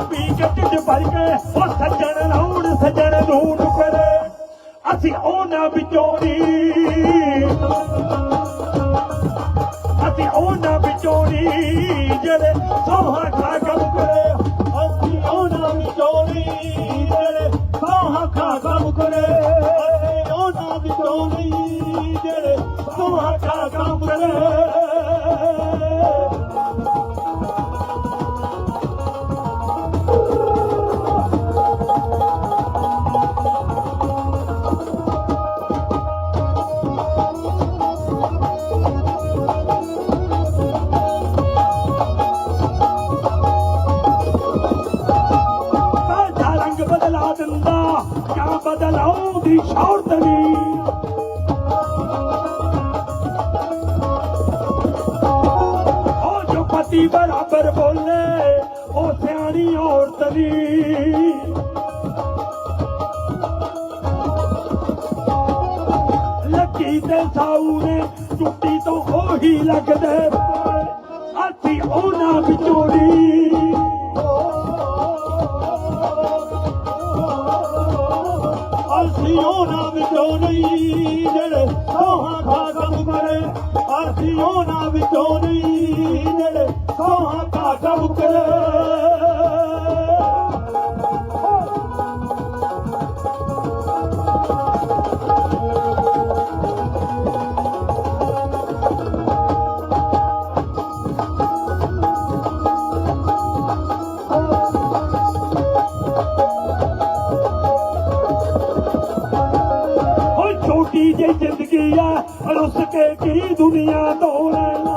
ਪੀ ਕੇ ਢਿੱਡ ਭਰ ਕੇ ਉਹ ਸੱਜਣ ਲਾਉਣ, ਸੱਜਣ ਨੂੰ ਨੁਕਰੇ ਅਸੀਂ ਉਹਨਾਂ ਵਿੱਚੋਂ ਨਹੀਂ ਅਸੀਂ ਉਹਨਾਂ ਵਿੱਚੋਂ ਨਹੀਂ ਜਿਹੜੇ ਸੋਹਾ ਖਾ ਕੰਮ ਕਰੇ। ਅਸੀਂ ਉਹਨਾਂ ਵਿੱਚੋਂ ਨਹੀਂ ਜਿਹੜੇ ਸੋਹਾਂ ਖਾ ਕੰਮ ਕਰੇ। ਅਸੀਂ ਉਹਨਾਂ ਵਿੱਚੋਂ ਨਹੀਂ ਜਿਹੜੇ ਸੋਹਾਂ ਖਾ ਕੰਮ ਕਰੇ। ਲੱਕੀ ਤੇ ਸਾਊ ਨੇ ਟੁੱਟੀ ਤੋਂ ਉਹੀ ਲੱਗਦੇ ਅਸੀਂ ਉਹਨਾਂ ਵਿੱਚੋਂ ਨਹੀਂ ਅਸੀਂ ਉਹਨਾਂ ਵਿੱਚੋਂ ਨਹੀਂ, ਜਿਹੜੇ ਸੋਹਾਂ ਖਾ ਕੰਮ ਕਰੇ। ਅਸੀਂ ਉਹਨਾਂ ਵਿੱਚੋਂ ਨਹੀਂ, ਜਿਹੜੇ ਸੋਹਾਂ ਖਾ ਕੰਮ ਕਰੇ। ਓ ਜਿਹੀ ਜ਼ਿੰਦਗੀ ਆ ਰੁੱਸ ਕੇ ਕੀ ਦੁਨੀਆ ਤੋਂ ਲੈਣਾ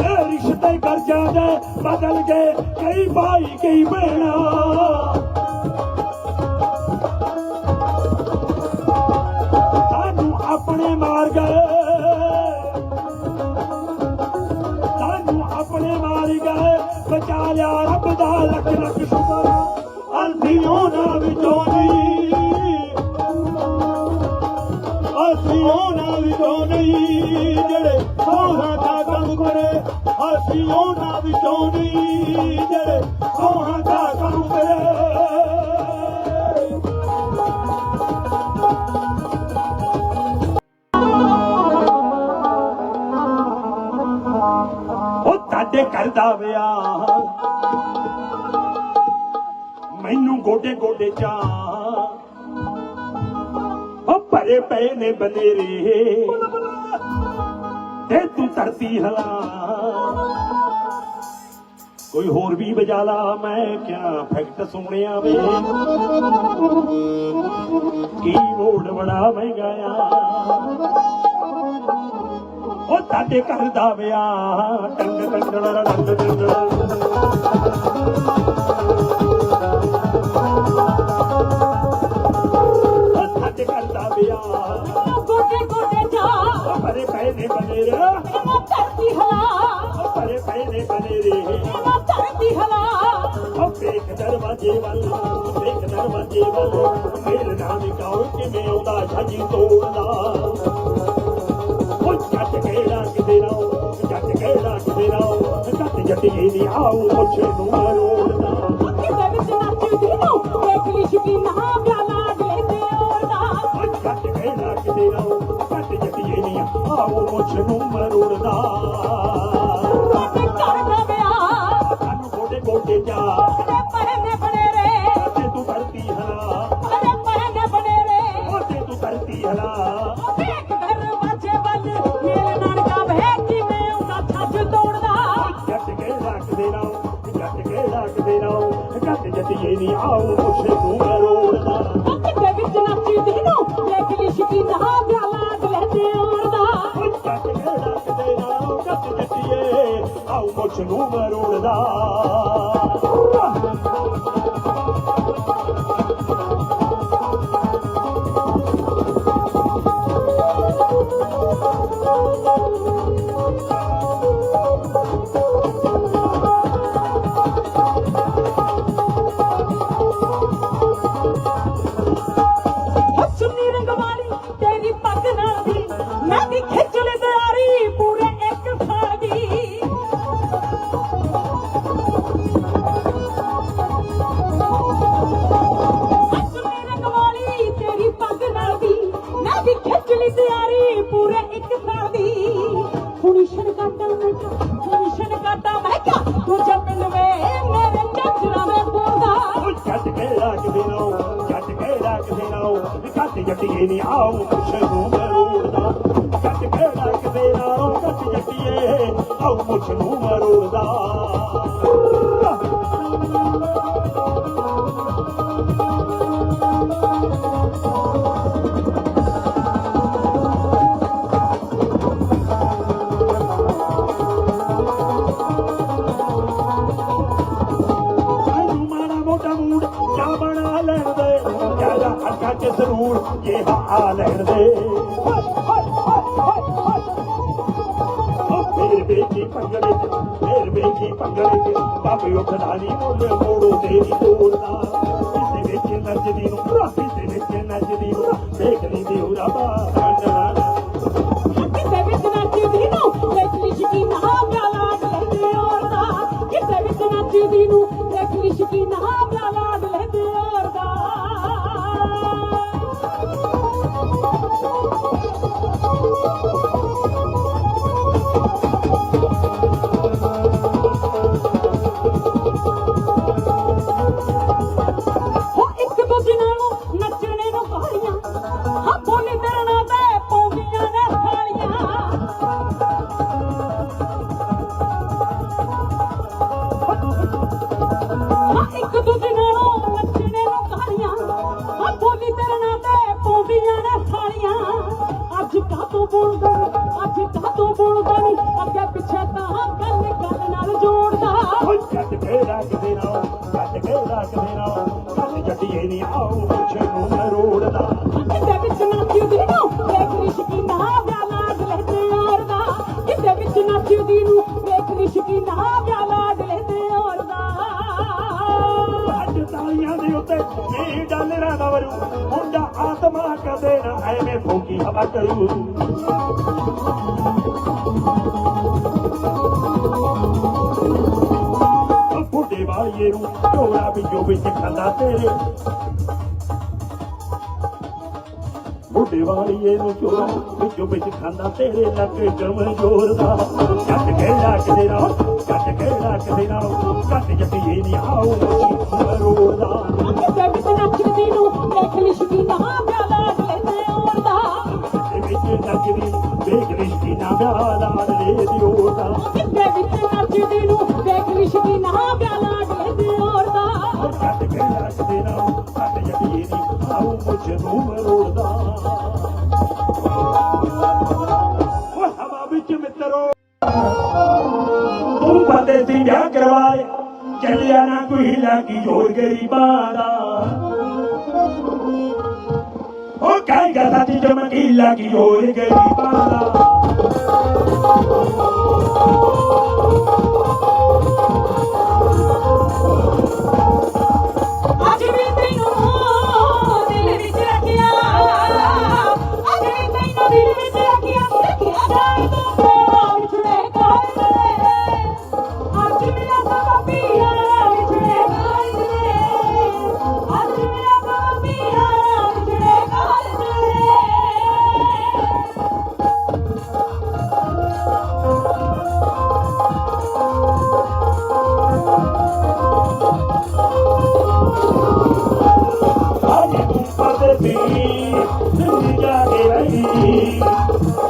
ਇਹ ਰਿਸ਼ਤੇ ਕਰ ਜਾਂਦੇ ਬਦਲ ਗਏ ਕਈ ਭਾਈ, ਕਈ ਭੈਣਾਂ। ਆਪਣੇ ਮਾਰ ਗਏ ਸਾਨੂੰ ਆਪਣੇ ਮਾਰ ਗਏ ਬਚਾ ਲਿਆ ਅਸੀਂ ਉਹਨਾਂ ਵਿੱਚੋਂ ਨਹੀਂ, ਜਿਹੜੇ ਸੋਹਾਂ ਦਾ ਕੰਮ ਕਰੇ ਅਸੀਂ ਉਹਨਾਂ ਵਿੱਚੋਂ ਨਹੀਂ, ਜਿਹੜੇ ਸੋਹਾਂ ਦਾ ਕੰਮ ਕਰੇ। ਉਹ ਤੁਹਾਡੇ ਘਰ ਦਾ ਵਿਆਹ, ਮੈਨੂੰ ਗੋਡੇ ਗੋਡੇ ਚਾ ਉਹ ਪਏ ਨੇ ਬਨੇਰੇ। ਤੇ ਤੂੰ ਧਰਤੀ ਹਲਾ। ਕੋਈ ਹੋਰ ਵੀ ਵਜਾ ਲਾ, ਮੈਂ ਕਿਆ ਫੈਕਟ ਸੁਣਿਆ ਵੇ। ਕੀ ਬੜਾ ਮਹਿੰਗਾ ਆ। ਉਹ ਤੁਹਾਡੇ ਘਰ ਦਾ ਵਿਆਹ। ਟੰਗ ਟੰਗੜਾ ਰੰਗ ਟੰਗੜਾ ਧਰਤੀ ਹਲਾ ਭਰੇ ਪਏ ਨੇ ਬਨੇਰੇ ਮੈਂ ਧਰਤੀ ਹਲਾ ਉਹ ਵੇਖ ਦਰਵਾਜੇ ਵੱਲ ਵੇਖ ਦਰਵਾਜੇ ਵੱਲ ਮੇਲ ਨਾਮ ਕਾਉ ਕਿਵੇਂ ਆਉਂਦਾ ਛਾਜੀ ਤੋੜਦਾ ਉਹ ਜੱਟ ਕਿਹੜਾ ਕਿਤੇ ਰਾਉ ਜੱਟ ਕਿਹੜਾ ਕਿਤੇ ਰਾਉ ਜੱਟ ਜੱਟੀਏ ਦੀ ਆਉ ਮੁੱਛ ਨੂੰ ਮਰੋੜਦਾ ਕਿਤੇ ਵਿੱਚ ਨੱਚਦੀ ਨੂੰ ਦੇਖ ਲਈ ਸ਼ਕੀਨਾ ਪਿਆਲਾ ਦੀ ਆਉ ਮੁੱਛ ਨੂੰ ਮਰੋੜਦਾ ਤੇ ਘਰ ਦਾ ਵਿਆਹ ਸਾਨੂੰ ਗੋਡੇ ਗੋਡੇ ਜਾ ਤੇ ਪਰੇ ਨੇ ਬਨੇਰੇ ਤੇ ਤੂੰ ਕਰਤੀ ਹਲਾ ਤੇ ਪਰੇ ਨੇ ਬਨੇਰੇ ਉਹ ਤੇ ਤੂੰ ਕਰਤੀ ਹਲਾ ਵੇਖ ਦਰਵਾਜ਼ੇ ਵੱਲ ਮੇਰੇ ਨਾਨਕਾ ਵੇਖ ਕਿਵੇਂ ਉਹਦਾ ਛੱਜ ਤੋੜਦਾ ਜੱਟ ਕੇ ਰੱਖਦੇ ਰਹੋ ਜੱਟ ਕੇ ਰੱਖਦੇ ਰਹੋ ਜੱਟ ਜੱਟੀਏ ਨਹੀਂ ਆਉ ਮੁਛੇ ਨੂੰ ਮਰੋੜਦਾ ਕਿਤੇ ਵਿੱਚ ਨੱਚਦੀ ਨੂੰ ਦੇਖ ਲਈ ਸ਼ਕੀਨਾ ਪਿਆਲਾ ڪجهه مرودا ਜੱਟੀਏ ਆਉ ਮੁਛ ਨੂੰ ਮਰੋੜਦਾ ਮੈਨੂੰ ਲੈਣ ਦੇ ਜ਼ਿਆਦਾ ਅੱਖਾਂ ਚ ਜ਼ਰੂਰ ਇਹ ਆ ਲੈਣ ਦੇ। ਵੇਖੀ ਪੰਗੜੇ ਚ ਬਾਬੇ ਉੱਠਦਾ ਨਹੀਂ ਮੁੱਲ ਮੋੜੋ ਤੇਰੀ ਤੋੜਦਾ ਕਿਸੇ ਵਿੱਚ ਨੱਚਦੀ ਨੂੰ, ਕਿਸੇ ਵਿੱਚ ਨੱਚਦੀ ਨੂੰ ਦੇਖ ਲਈ ਦਿਉਰਾ ਬਾਹਰ ਅੱਜ ਦੇ ਉੱਤੇ ਵੀ ਡਾਲਰਾਂ ਦਾ ਵਰੂ ਮੁੰਡਾ ਆਤਮਾ ਕਦੇ ਨਾ ਐਵੇਂ ਫੋਕੀ ਹਵਾ ਕਰੂ ਉਹ ਵਾਲੀਏ ਨੂੰ ਢੋਲਾ ਵਿੱਚੋਂ ਵਿੱਚ ਖਾਂਦਾ ਤੇਰੇ। ਬੁੱਢੇ ਵਾਲੀਏ ਨੂੰ ਚੋਰਾ ਵਿੱਚੋਂ ਵਿੱਚ ਖਾਂਦਾ ਤੇਰੇ ਲੱਗ ਕਮਜ਼ੋਰ ਦਾ। ਕੱਟ ਕੇ ਰੱਖਦੇ ਨਾ ਕੱਟ ਕੇ ਰੱਖਦੇ ਨਾ ਕੱਟ ਜੱਟੀਏ ਨਹੀਂ ਆਉ ਮਰੋੜਾ ਕਿਤੇ ਵਿੱਚ ਨੱਚਦੀ ਨੂੰ ਵੇਖ ਲਈ ਸ਼ਕੀਨਾ ਵਿਆਲਾ ਲੈਂਦੇ ਔਰਦਾ ਵਿੱਚ ਨੱਚਦੀ ਵੇਖ ਰਿਸ਼ਤੀ ਨਾ ਗਾਲਾ ਦੇ ਦਿਓ ਕਿਤੇ ਵਿੱਚ ਨੱਚਦੀ ਨੂੰ ਵੇਖ ਲਈ ਸ਼ਕੀਨਾ ਵਿਆਲਾ ਲੈਂਦੇ ਔਰਦਾ ਕੱਟ ਕੇ ਰੱਖਦੇ ਨਾ ਕੱਟ ਜੱਟੀਏ ਨਹੀਂ ਆਉ ਮੁਝ ਨੂੰ ਤੂੰ ਵਿਆਹ ਕਰਵਾਏ। ਚੱਲਿਆ ਨਾ ਕੋਈ ਲਾਗੀ ਜੋਰ ਗਰੀਬਾਂ ਦਾ। ਉਹ ਕਹੇਗਾ ਸਾਥੀ ਚਮਕੀਲਾ ਕੀ ਜੋਰ ਗਰੀਬਾਂ ਦਾ।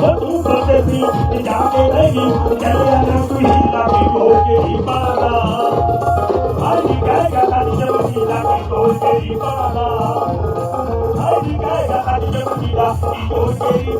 ਉਹ ਤੂੰ ਪਰਦੇਸੀ ਜਾ ਕੇ ਰਹੀ ਚੱਲਿਆ ਨਾ ਕੋਈ ਲਾਗੀ ਹੋ ਗਈ ਬਾਲਾ ਆਈ ਗਏਗਾ ਸਾਡੀ ਜਮੀ ਲਾਗੀ ਹੋ ਗਈ ਬਾਲਾ ਆਈ ਗਏਗਾ ਸਾਡੀ ਜਮੀ ਲਾਗੀ ਹੋ ਗਈ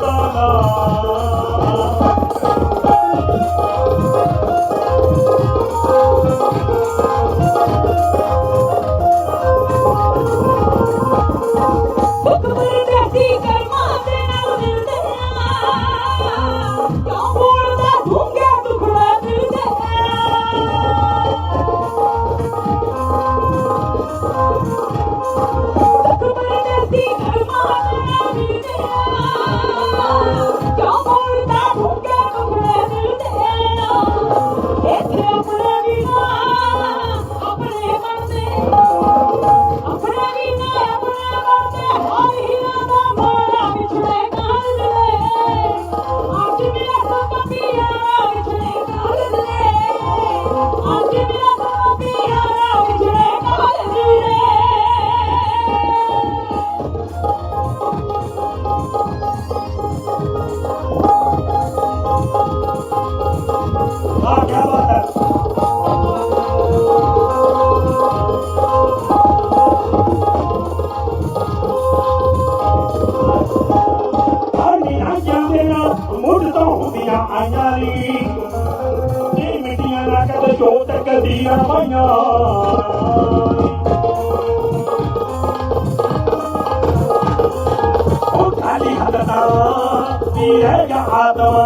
ਦਾ ਵੀ ਹੈਗਾ ਆਤਮਾ।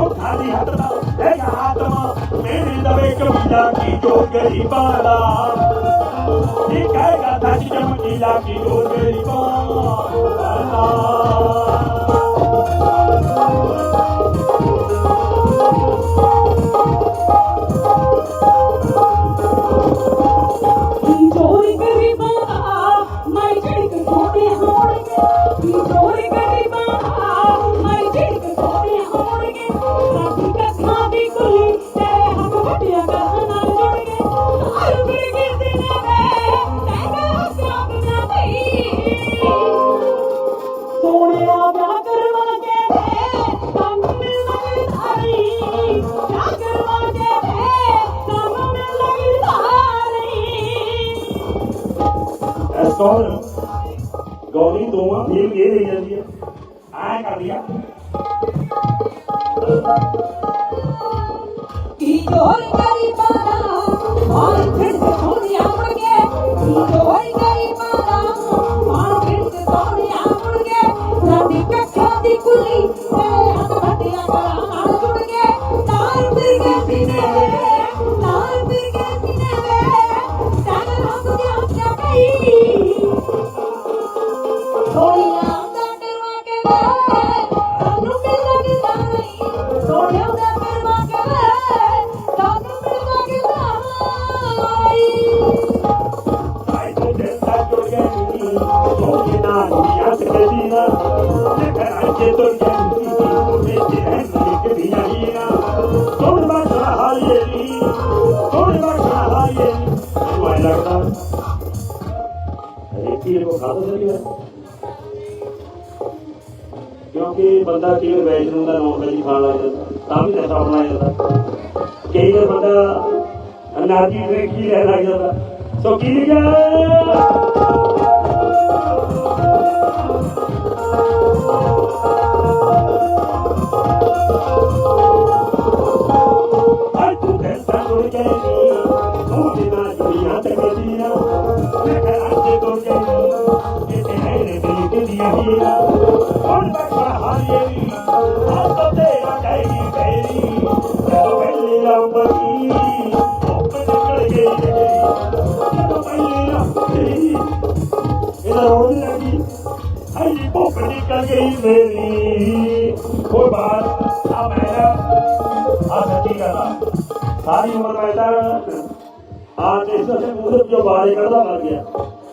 ਉਹ ਖਾਲੀ ਹੱਥ ਦਾ ਹੈਗਾ ਆਤਮਾ। ਮੇਰੀ ਦਵੇ ਕਬੀਲਾ ਕੀ ਜੋ ਗਰੀਬਾਂ ਦਾ। ਇਹ ਕਹੇਗਾ ਸੱਚ ਚਮਕੀਲਾ ਕੀ ਜੋ ਗਰੀਬਾਂ ਦਾ। ਐ ਕੌਣ ਗੌਰੀ ਤੂੰ ਆ ਫਿਰ ਇਹ ਰਹੀ ਜਾਂਦੀ ਹੈ ਐ ਕਰ ਲਿਆ। ਕੀ ਜੋਰ ਕਰੀ ਬਾਰਾ ਮਾਰ ਫਿਰ ਸੋਹਣੀ ਆਉਣਗੇ ਕੀ ਜੋਰ ਕਰੀ ਬਾਰਾ ਮਾਰ ਫਿਰ ਸੋਹਣੀ ਆਉਣਗੇ ਸਾਡੀ ਕੱਖਾਂ ਦੀ ਕੁਲੀ ਤੇਰੇ ਮੈਨੂੰ ਐ ਕੋ ਖਾਦਾ ਸਰੀ ਹੈ ਕਿਉਂਕਿ ਬੰਦਾ ਕੀ ਵੈਸ਼ਨੂ ਦਾ ਨੌਨ ਵੈਜ ਖਾਣ ਲੱਗ ਜਾਂਦਾ, ਤਾਂ ਵੀ ਨਸ਼ਾ ਬਣਾ ਜਾਂਦਾ। ਕਈ ਵਾਰ ਬੰਦਾ ਅਨਾਜੀ ਵੇਖ ਹੀ ਰਹਿ ਲੱਗ ਜਾਂਦਾ। ਸੋ ਕੀ ਲਿਖਿਆ? ਗਈ ਮੇਰੀ ਕੋਈ ਬਾਤ ਆ ਮੈਂ ਆ ਸੱਚੀ ਗੱਲ ਆ ਸਾਰੀ ਉਮਰ ਮੈਂ ਤਾਂ ਆ ਦੇਸ਼ ਦੇ ਮੂਹਰੇ ਜੋ ਬਾਰੇ ਕੱਢਦਾ ਮਰ ਗਿਆ।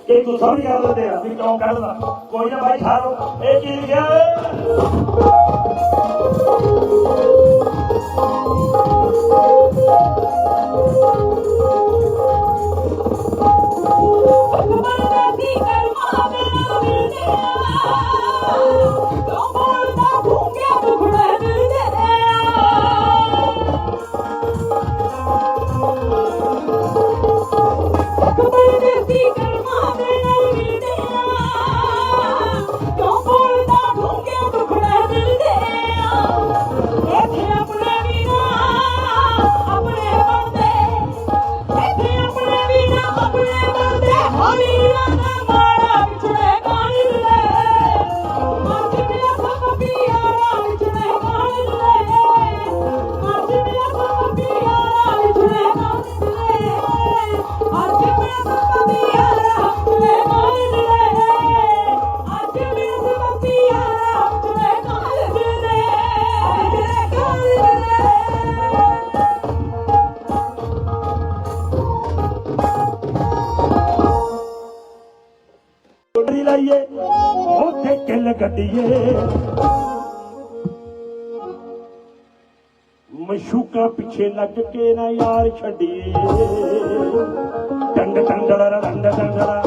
ਕਿ ਤੂੰ ਸਮਝ ਕਰ ਲੈਂਦੇ ਆ, ਵੀ ਕਿਉਂ ਕੱਢਦਾ? ਕੋਈ ਨਾ ਭਾਈ ਠਾਰੋ ਇਹ ਚੀਜ਼ ਲਿਖਿਆ ਕਿੱਲ ਮਸ਼ੂਕਾ ਪਿੱਛੇ ਲੱਗ ਕੇ ਨਾ ਯਾਰ ਛੱਡੀਏ। ਡੰਡ ਡੰਡੜਾ ਡੰਡ ਡੰਡੜਾ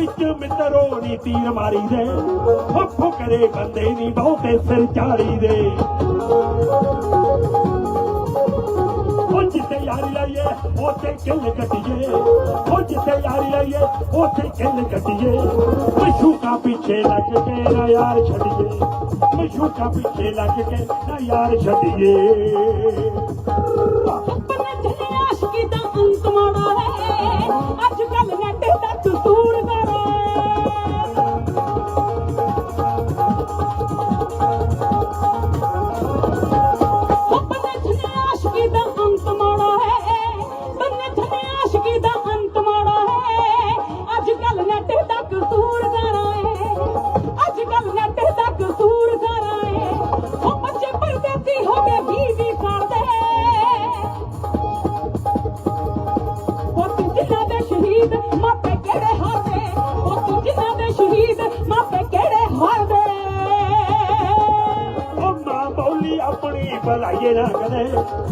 ਵਿੱਚ ਮਿੱਤਰੋ ਨੀ ਤੀਰ ਮਾਰੀ ਦੇ। ਫੁੱਫ ਕਰੇ ਬੰਦੇ ਨੀ ਬਹੁਤੇ ਸਿਰ ਚਾੜੀ ਦੇ। ਯਾਰੀ ਲਾਈਏ, ਉੱਥੇ ਕਿੱਲ ਕੱਟੀਏ। ਉਹ ਜਿੱਥੇ ਯਾਰੀ ਲਾਈਏ, ਉੱਥੇ ਕਿੱਲ ਕੱਟੀਏ। ਮਸ਼ੂਕਾ ਪਿੱਛੇ ਲੱਗ ਕੇ ਨਾ ਯਾਰ ਛੱਡੀਏ। ਮਸ਼ੂਕਾ ਪਿੱਛੇ ਲੱਗ ਕੇ ਨਾ ਯਾਰ ਛੱਡੀਏ। ਆਪਣੇ ਜਨੇ ਆਸ਼ਕੀ ਦਾ ਅੰਤ ਮਾੜਾ ਹੈ ਅੱਜ ਆਪਣੀ ਨਾ ਕਦੇ।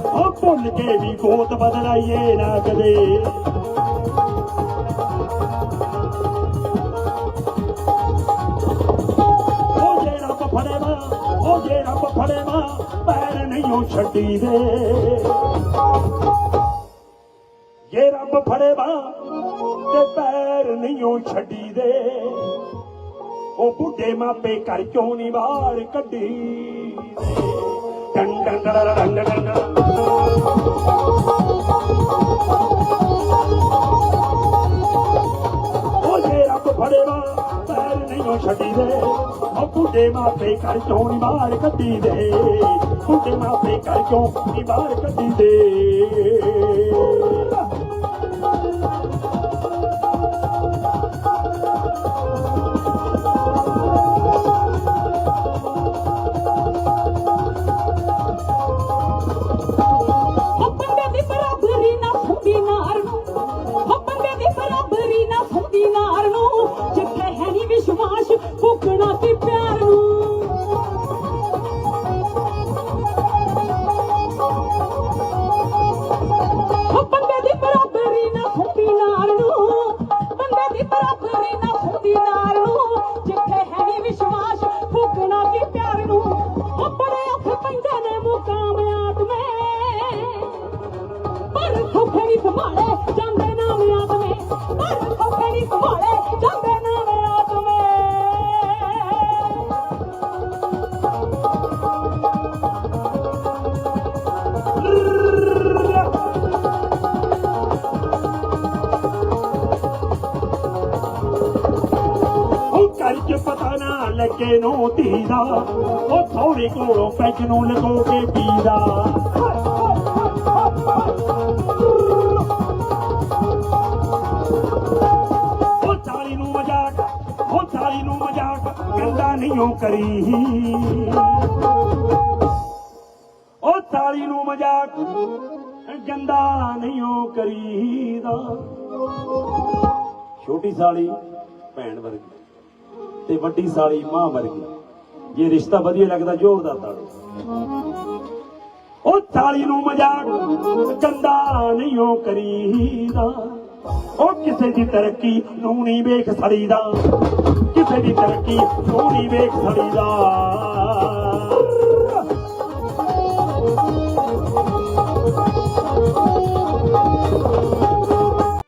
ਉਹ ਭੁੱਲ ਕੇ ਵੀ ਗੋਤ ਬਦਲਾਈਏ ਨਾ ਕਦੇ। ਉਹ ਜੇ ਰੱਬ ਫੜੇ ਮਾਂ ਉਹ ਜੇ ਰੱਬ ਫੜੇ ਮਾਂ ਪੈਰ ਨਹੀਂ ਉਹ ਛੱਡੀ ਦੇ ਜੇ ਰੱਬ ਫੜੇ ਮਾਂ ਤੇ ਪੈਰ ਨਹੀਂ ਉਹ ਛੱਡੀ ਦੇ ਉਹ ਬੁੱਢੇ ਮਾਪੇ ਘਰ ਚੋਂ ਨੀ ਬਾਹਰ ਕੱਢੀ? ਛੱਡੀ ਦੇ ਉਹ ਬੁੱਢੇ ਮਾਪੇ ਘਰ ਚੋਂ ਬਾਹਰ ਕੱਢੀ ਦੇ। ਬੁੱਢੇ ਮਾਪੇ ਘਰ ਚੋਂ ਨੀ ਬਾਹਰ ਕੱਢੀ ਦੇ। ਨਾ ਨੂੰ ਧੀ ਦਾ ਉਹ ਸਹੁਰੇ ਕੋਲੋਂ ਪੈਚ ਨੂੰ ਲਗੋ ਕੇ ਪੀਦਾ। ਉਹ ਸਾਲੀ ਨੂੰ ਮਜ਼ਾਕ, ਉਹ ਸਾਲੀ ਨੂੰ ਮਜ਼ਾਕ ਗੰਦਾ ਨਹੀਂ ਉਹ ਕਰੀ। ਉਹ ਸਾਲੀ ਨੂੰ ਮਜ਼ਾਕ ਗੰਦਾ ਨਹੀਂ ਉਹ ਕਰੀਦਾ। ਛੋਟੀ ਸਾਲੀ ਭੈਣ ਵਰਗੀ। ਤੇ ਵੱਡੀ ਸਾਲੀ ਮਾਂ ਵਰਗੀ ਜੇ ਰਿਸ਼ਤਾ ਵਧੀਆ ਲੱਗਦਾ ਜ਼ੋਰਦਾਰ ਤਾੜੋ। ਉਹ ਸਾਲੀ ਨੂੰ ਮਜ਼ਾਕ ਗੰਦਾ ਨਹੀਂ ਉਹ ਕਰੀਦਾ। ਉਹ ਕਿਸੇ ਦੀ ਤਰੱਕੀ ਨੂੰ ਨਹੀਂ ਵੇਖ ਸੜੀਦਾ। ਕਿਸੇ ਦੀ ਤਰੱਕੀ ਨੂੰ ਨਹੀਂ ਵੇਖ ਸੜੀਦਾ।